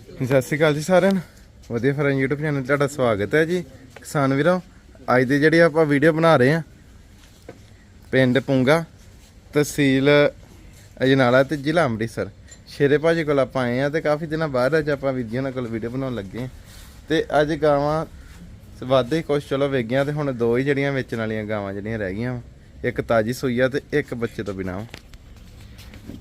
ਸਤਿ ਸ਼੍ਰੀ ਅਕਾਲ ਜੀ ਸਾਰਿਆਂ ਨੂੰ। ਵਧੀਆ ਫਰਾਂ YouTube ਚੈਨਲ ਤੁਹਾਡਾ ਸਵਾਗਤ ਹੈ ਜੀ। ਕਿਸਾਨ ਵੀਰੋ, ਅੱਜ ਦੀ ਜਿਹੜੀ ਆਪਾਂ ਵੀਡੀਓ ਬਣਾ ਰਹੇ ਹਾਂ, ਪਿੰਡ ਪੁੰਗਾ, ਤਹਿਸੀਲ ਅਜਨਾਲਾ ਤੇ ਜ਼ਿਲ੍ਹਾ ਅੰਮ੍ਰਿਤਸਰ। ਸ਼ੇਰੇ ਭਾਜੀ ਕੋਲ ਆਪਾਂ ਆਏ ਆ ਤੇ ਕਾਫੀ ਦਿਨਾਂ ਬਾਅਦ ਅੱਜ ਆਪਾਂ ਵੀਡੀਓ ਨਾਲ ਕੋਲ ਵੀਡੀਓ ਬਣਾਉਣ ਲੱਗੇ ਹਾਂ। ਤੇ ਅੱਜ ਗਾਵਾਂ ਵਾਧੇ ਕੁਛ, ਚਲੋ ਵੇਗੀਆਂ ਤੇ ਹੁਣ ਦੋ ਹੀ ਜਿਹੜੀਆਂ ਵੇਚਣ ਵਾਲੀਆਂ ਗਾਵਾਂ ਜਿਹੜੀਆਂ ਰਹਿ ਗਈਆਂ ਵਾਂ। ਇੱਕ ਤਾਜੀ ਸੋਈਆ ਆ ਤੇ ਇੱਕ ਬੱਚੇ ਤੋਂ ਬਿਨਾਂ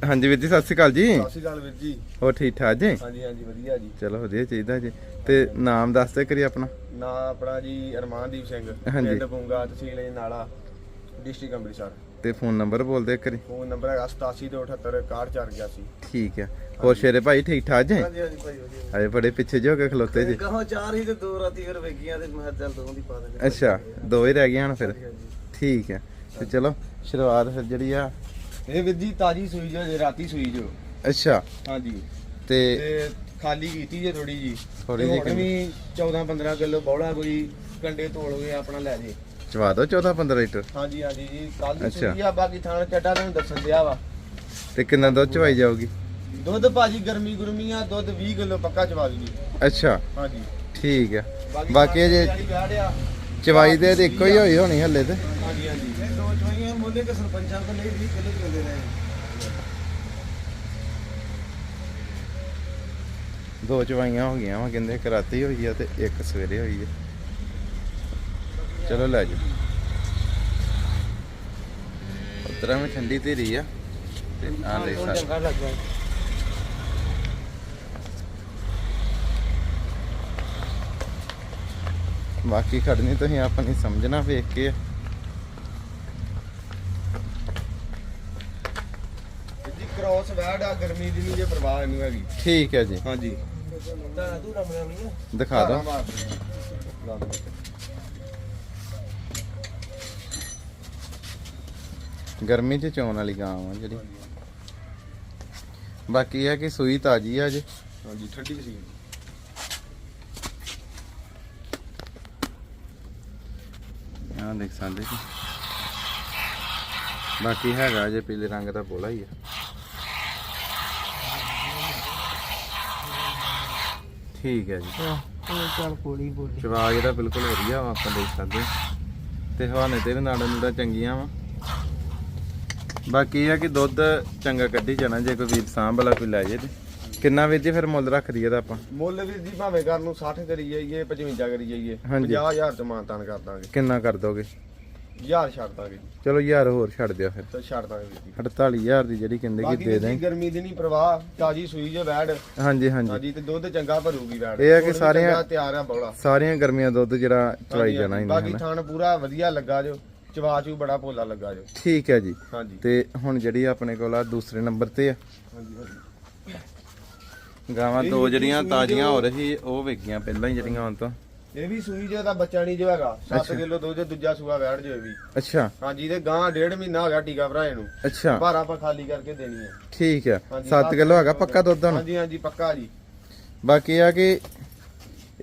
ਹਾਂਜੀ ਵੀਰ ਜੀ ਸਤਿ ਸ਼੍ਰੀ ਅਕਾਲ ਜੀ। ਸਤਿ ਸ਼੍ਰੀ ਅਕਾਲ ਵੀਰ ਜੀ। ਹੋਰ ਠੀਕ ਠਾਕ ਜੀ? ਹਾਂਜੀ ਹਾਂਜੀ ਵਧੀਆ ਜੀ। ਚਲੋ ਵਧੀਆ ਚਾਹੀਦਾ ਜੀ। ਤੇ ਨਾਮ ਦੱਸ ਦੇ ਕਰੀ ਆਪਣਾ। ਨਾਂ ਆਪਣਾ ਜੀ ਅਰਮਾਨਦੀਪ ਸਿੰਘ ਹਾਂਜੀ। ਪਿੰਡ ਪੁੰਗਾ ਤਹਿਸੀਲ ਨਾਲਾ ਡਿਸਟ੍ਰਿਕਟ ਅੰਮ੍ਰਿਤਸਰ। ਤੇ ਫੋਨ ਨੰਬਰ ਬੋਲ ਦੇ ਕਰੀ ਫੋਨ ਨੰਬਰ ਹੈਗਾ 87286184 ਠੀਕ ਹੈ ਹੋਰ ਸ਼ੇਰੇ ਭਾਈ ਠੀਕ ਠਾਕ ਜੀ? ਹਾਂਜੀ ਹਾਂਜੀ ਭਾਈ ਵਧੀਆ। ਅਜੇ ਬੜੇ ਪਿੱਛੇ ਜਿਹੇ ਹੋ ਕੇ ਖਲੋਤੇ ਜੀ। ਗਾਹਾਂ ਚਾਰ ਹੀ ਤੇ ਦੋ ਰਾਤੀ ਫਿਰ ਵੇਗੀਆਂ ਤੇ ਮੈਂ ਕਿਹਾ ਚੱਲ ਦੋਵਾਂ ਦੀ ਪਾ ਦੇ ਅੱਛਾ ਦੋ ਹੀ ਰਹਿ ਗਏ ਹਨ ਫਿਰ। ਠੀਕ ਹੈ ਤੇ ਚਲੋ ਸ਼ੁਰੂਆਤ ਫਿਰ ਜਿਹੜੀ ਆ ਇਹ ਵੀਰ ਜੀ ਤਾਜੀ ਸੂਈ ਜੋ ਜੇ ਰਾਤੀ ਸੂਈ ਜੋ। ਅੱਛਾ। ਹਾਂਜੀ। ਤੇ ਤੇ ਖਾਲੀ ਕੀਤੀ ਜੇ ਥੋੜੀ ਜੀ। ਥੋੜ੍ਹੀ ਤੇ ਜਿਹੀ ਹੁਣ ਵੀ 14 15 ਕਿਲੋ ਬੌਲਾ ਕੋਈ ਕੰਡੇ ਤੋੜ ਗਏ ਆਪਣਾ ਲੈ ਜੇ। ਚਵਾ ਦੋ 14 15 ਲੀਟਰ। ਹਾਂਜੀ ਹਾਂਜੀ ਜੀ ਕੱਲ ਅੱਛਾ। ਸੂਈ ਆ ਬਾਕੀ ਥਾਣ ਚੱਟਾ ਤੁਹਾਨੂੰ ਦੱਸਣ ਦਿਆ ਵਾ। ਤੇ ਕਿੰਨਾ ਦੁੱਧ ਚਵਾਈ ਜਾਊਗੀ? ਦੁੱਧ ਭਾਜੀ ਗਰਮੀ ਗੁਰਮੀ ਆ ਦੁੱਧ 20 ਕਿਲੋ ਪੱਕਾ ਚਵਾ ਦੂਗੀ। ਅੱਛਾ। ਹਾਂਜੀ। ਠੀਕ ਹੈ ਬਾਕੀ ਜੇ ਆ ਚਵਾਈ ਦੇ ਤੇ ਇੱਕੋ ਹੀ ਹੋਈ ਹੋਣੀ ਹੱਲੇ ਤੇ। ਹਾਂਜੀ ਹਾਂਜੀ। ਦੋ ਚਵਾਈਆਂ ਮੁੱਲੇ ਕੇ ਸਰਪੰਚਾਂ ਤੋਂ ਲਈ 20 ਕਿਲੋ ਦਿੰਦੇ ਨੇ ਦੋ ਚਵਾਈਆਂ ਹੋ ਗਈਆਂ ਵਾ ਕਹਿੰਦੇ ਇੱਕ ਰਾਤੀ ਹੋਈ ਆ ਤੇ ਇੱਕ ਸਵੇਰੇ ਹੋਈ ਆ। ਚਲੋ ਲੈ ਜੀ ਉਤਰਾ ਮੈਂ ਠੰਡੀ ਧੀਰੀ ਆ ਤੇ ਆ ਲੈ ਸਰ। ਬਾਕੀ ਖੜਨੀ ਤੁਸੀਂ ਆਪਣੀ ਸਮਝਣਾ ਵੇਖ ਕੇ ਆ। ਜੀ ਕ੍ਰੋਸ ਵੈਡ ਆ ਗਰਮੀ ਦੀ ਨਹੀਂ ਜੇ ਪਰਵਾਹ ਇਹਨੂੰ ਹੈਗੀ। ਠੀਕ ਹੈ ਜੀ। ਹਾਂਜੀ। ਦਿਖਾ ਦਿਓ ਗਰਮੀ 'ਚ ਚੋਣ ਵਾਲੀ ਗਾਂ ਆ ਜਿਹੜੀ। ਬਾਕੀ ਇਹ ਆ ਕਿ ਸੂਈ ਤਾਜੀ ਆ ਜੀ। ਹਾਂਜੀ ਠੰਡੀ ਸੀ। ਆਹ ਦੇਖ ਸਕਦੇ ਜੀ। ਬਾਕੀ ਹੈਗਾ ਜੇ ਪੀਲੇ ਰੰਗ ਦਾ ਬੋਲਾ ਹੀ ਆ। ਠੀਕ ਹੈ ਜੀ। ਉਹ ਚੱਲ ਕੋਲੀ ਬੋਲੀ ਚਵਾ ਜਿਹੜਾ ਬਿਲਕੁਲ ਵਧੀਆ ਵਾ ਆਪਾਂ ਦੇਖ ਸਕਦੇ। ਤੇ ਹਵਾਨੇ ਤੇ ਵੀ ਨਾੜਾਂ ਨੂੜਾਂ ਚੰਗੀਆਂ ਵਾ। ਬਾਕੀ ਇਹ ਆ ਕਿ ਦੁੱਧ ਚੰਗਾ ਕੱਢੀ ਜਾਣਾ ਜੇ ਕੋਈ ਵੀਰ ਸਾਂਭ ਵਾਲਾ ਕੋਈ ਲੈ ਜੇ ਤੇ। ਕਿੰਨਾ ਵੀਰ ਜੀ ਫਿਰ ਮੁੱਲ ਰੱਖ ਦਈਏ ਦਾ ਆਪਾਂ? ਮੁੱਲ ਵੀਰ ਜੀ ਭਾਵੇਂ ਘਰ ਨੂੰ 60 ਕਰੀ ਜਾਈਏ 55 ਕਰੀ ਜਾਈਏ ਹਾਂਜੀ। 50000 ਚ ਮਾਨਤਾਨ ਕਰ ਦਾਂਗੇ। ਕਿੰਨਾ ਕਰ ਦੋਗੇ? ਹਜ਼ਾਰ ਛੱਡ ਦਾਂਗੇ। ਚਲੋ ਯਾਰ ਹੋਰ ਛੱਡ ਦਿਓ ਫਿਰ। ਤੇ ਛੱਡ ਦਾਂਗੇ ਵੀਰ ਜੀ। 48000 ਦੀ ਜਿਹੜੀ ਕਹਿੰਦੇ ਕਿ ਬਾਕੀ ਦੇ ਦੇਂ ਗਰਮੀ ਦੀ ਨਹੀਂ ਪਰਵਾਹ ਤਾਜੀ ਸੂਈ ਜੇ ਵੈੜ ਹਾਂਜੀ ਹਾਂਜੀ। ਹਾਂਜੀ ਤੇ ਦੁੱਧ ਚੰਗਾ ਭਰੂਗੀ ਵੈੜ ਇਹ ਆ ਕਿ ਦੁੱਧ ਵੀ ਸਾਰੀਆਂ- ਚੰਗਾ ਤਿਆਰ ਆ ਬੌਲਾ। ਸਾਰੀਆਂ ਗਰਮੀਆਂ ਦੁੱਧ ਜਿਹੜਾ ਚਵਾਈ ਜਾਣਾ। ਇਹਨਾਂ ਬਾਕੀ ਥਾਣ ਪੂਰਾ ਵਧੀਆ ਲੱਗਾ ਜੋ। ਚਵਾ ਚੂ ਬੜਾ ਭੋਲਾ ਲੱਗਾ ਜੋ। ਠੀਕ ਹੈ ਜੀ। ਹਾਂਜੀ। ਤੇ ਹੁਣ ਜਿਹੜੀ ਆਪਣੇ ਕੋਲ ਆ ਦੂਸਰੇ ਨੰਬਰ ਤੇ ਆ। ਹਾਂਜੀ ਹਾਂਜੀ। ਗਾਵਾਂ ਦੋ ਜਿਹੜੀਆਂ ਤਾਜ਼ੀਆਂ ਹੋ ਰਹੀ ਉਹ ਵਿਕੀਆਂ ਪਹਿਲਾਂ ਹੀ ਜਿਹੜੀਆਂ ਹੁਣ ਤੋਂ। ਇਹ ਵੀ ਸੂਈ ਜੇ ਦਾ ਬੱਚਾ ਨਹੀਂ ਜੋ ਹੈਗਾ। 7 ਅੱਛਾ। ਕਿਲੋ ਦੁੱਧ ਦੂਜਾ ਸੂਆ ਵੈੜ ਜੋ ਇਹ ਵੀ। ਅੱਛਾ। ਹਾਂਜੀ ਤੇ ਗਾਂ ਡੇਢ ਮਹੀਨਾ ਹੋ ਗਿਆ ਟੀਕਾ ਭਰਾਏ ਨੂੰ। ਅੱਛਾ। ਭਾਰ ਆਪਾਂ ਖਾਲੀ ਕਰਕੇ ਦੇਣੀ ਹੈ ਠੀਕ ਹੈ ਹਾਂਜੀ, 7 ਕਿਲੋ ਹੈਗਾ ਪੱਕਾ ਦੁੱਧ ਹੁਣ? ਹਾਂਜੀ ਹਾਂਜੀ ਪੱਕਾ ਜੀ। ਬਾਕੀ ਆ ਕਿ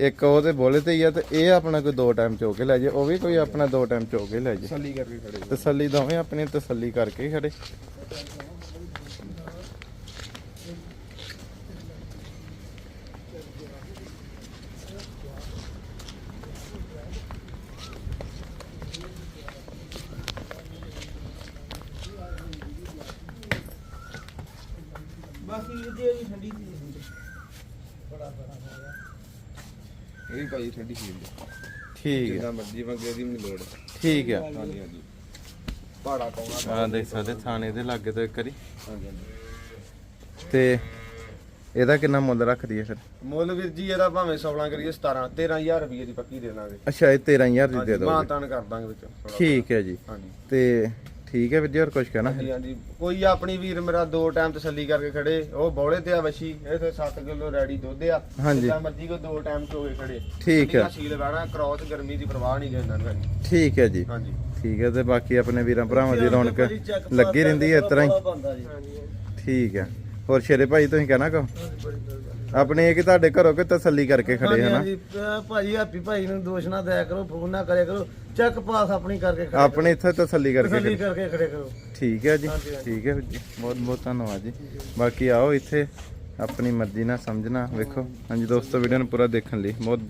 ਇੱਕ ਉਹ ਤੇ ਬੋਲੇ ਤੇ ਹੀ ਆ ਤੇ ਇਹ ਆਪਣਾ ਕੋਈ ਦੋ ਟਾਈਮ ਚੋ ਕੇ ਲੈ ਜੇ ਉਹ ਵੀ ਕੋਈ ਆਪਣਾ ਦੋ ਟਾਈਮ ਚੋ ਕੇ ਲੈ ਜੇ। ਤਸੱਲੀ ਕਰਕੇ ਖੜੇ ਤਸੱਲੀ ਦੋਵੇਂ ਆਪਣੀ ਤਸੱਲੀ ਕਰਕੇ ਖੜੇ। ਬਾਕੀ ਇਹ ਜੀ ਠੰਡੀ ਸੀ ਬੜਾ ਬੜਾ ਇਹ ਵੀ ਭਾਈ ਠੰਡੀ ਸੀ। ਠੀਕ ਹੈ। ਜਿੰਨਾ ਮਰਜ਼ੀ ਮੰਗੇ ਦੀ ਨਹੀਂ ਲੋੜ। ਠੀਕ ਹੈ। ਹਾਂਜੀ ਹਾਂਜੀ। ਪਾੜਾ ਪਾਉਣਾ। ਆ ਦੇਖ। ਸਕਦੇ ਥਾਣੇ ਦੇ ਲਾਗੇ ਤੋਂ ਇੱਕ ਵਾਰੀ। ਹਾਂਜੀ ਹਾਂਜੀ। ਤੇ ਇਹਦਾ ਕਿੰਨਾ ਮੁੱਲ ਰੱਖਦੀ ਹੈ ਫਿਰ? ਮੁੱਲ ਵੀਰ ਜੀ ਇਹਦਾ ਭਾਵੇਂ 16 ਕਰੀਏ 17 13000 ਰੁਪਏ ਦੀ ਪੱਕੀ ਦੇ ਦਾਂਗੇ। ਅੱਛਾ ਇਹ 13000 ਦੀ ਦੇ ਮਾਂ ਦੋਗੇ ਤਾਨ ਕਰ ਦਾਂਗੇ ਵਿੱਚ। ਥੋੜ੍ਹਾ। ਠੀਕ ਹੈ ਜੀ। ਹਾਂਜੀ। ਤੇ ਠੀਕ ਹੈ ਵੀਰ ਜੀ ਹੋਰ ਕੁਝ ਕਹਿਣਾ? ਹਾਂਜੀ ਹਾਂਜੀ। ਕੋਈ ਆਪਣੀ ਵੀਰ ਮੇਰਾ ਦੋ ਟਾਈਮ ਤਸੱਲੀ ਕਰਕੇ ਖੜੇ। ਉਹ ਬੌਲੇ ਤੇ ਆ ਵਸ਼ੀ ਤੇ 7 ਕਿਲੋ ਰੈਡੀ ਦੁੱਧ ਆ। ਹਾਂਜੀ। ਜਿੱਦਾਂ ਮਰਜ਼ੀ ਕੋ ਦੋ ਟਾਈਮ ਚੋਗੇ ਖੜੇ। ਠੀਕ ਹੈ। ਸੀਲ ਬੈਣਾ ਕ੍ਰੋਸ ਗਰਮੀ ਦੀ ਪਰਵਾਹ ਨਹੀਂ ਨੂੰ ਹੈਗੀ। ਠੀਕ ਹੈ ਜੀ। ਹਾਂਜੀ। ਠੀਕ ਹੈ ਤੇ ਬਾਕੀ ਆਪਣੇ ਵੀਰਾਂ ਭਰਾਵਾਂ ਦੀ ਰੌਣਕ ਲੱਗੀ ਰਹਿੰਦੀ ਹੈ ਇਸ ਤਰ੍ਹਾਂ ਹੀ। ਠੀਕ ਹੈ। ਹੋਰ ਸ਼ੇਰੇ ਭਾਈ ਤੁਸੀਂ ਕਹਿਣਾ ਕਹੋ ਆਪਣੇ ਇਹ ਕਿ ਤੁਹਾਡੇ ਘਰੋਂ ਕਿ ਤਸੱਲੀ ਕਰਕੇ ਖੜੇ ਹਨਾ? ਹਾਂਜੀ। ਭਾਜੀ ਹਾਪੀ ਭਾਈ ਨੂੰ ਦੋਸ਼ ਨਾ ਦਿਆ ਕਰੋ ਫੋਨ ਨਾ ਕਰਿਆ ਕਰੋ। ਚੈੱਕ ਪਾਸ ਆਪਣੀ ਕਰਕੇ ਖੜੇ ਆਪਣੇ ਇੱਥੇ ਤਸੱਲੀ ਕਰਕੇ ਤਸੱਲੀ ਖੜੇ। ਕਰਕੇ ਖੜੇ ਕਰੋ। ਠੀਕ ਹੈ ਜੀ। ਠੀਕ ਹੈ ਜੀ। ਬਹੁਤ ਬਹੁਤ ਧੰਨਵਾਦ ਜੀ। ਬਾਕੀ ਆਓ ਇੱਥੇ ਆਪਣੀ ਮਰਜ਼ੀ ਨਾਲ ਸਮਝਣਾ ਵੇਖੋ। ਹਾਂਜੀ ਦੋਸਤੋ ਵੀਡੀਓ ਨੂੰ ਪੂਰਾ ਦੇਖਣ ਲਈ ਬਹੁਤ ਬਹੁਤ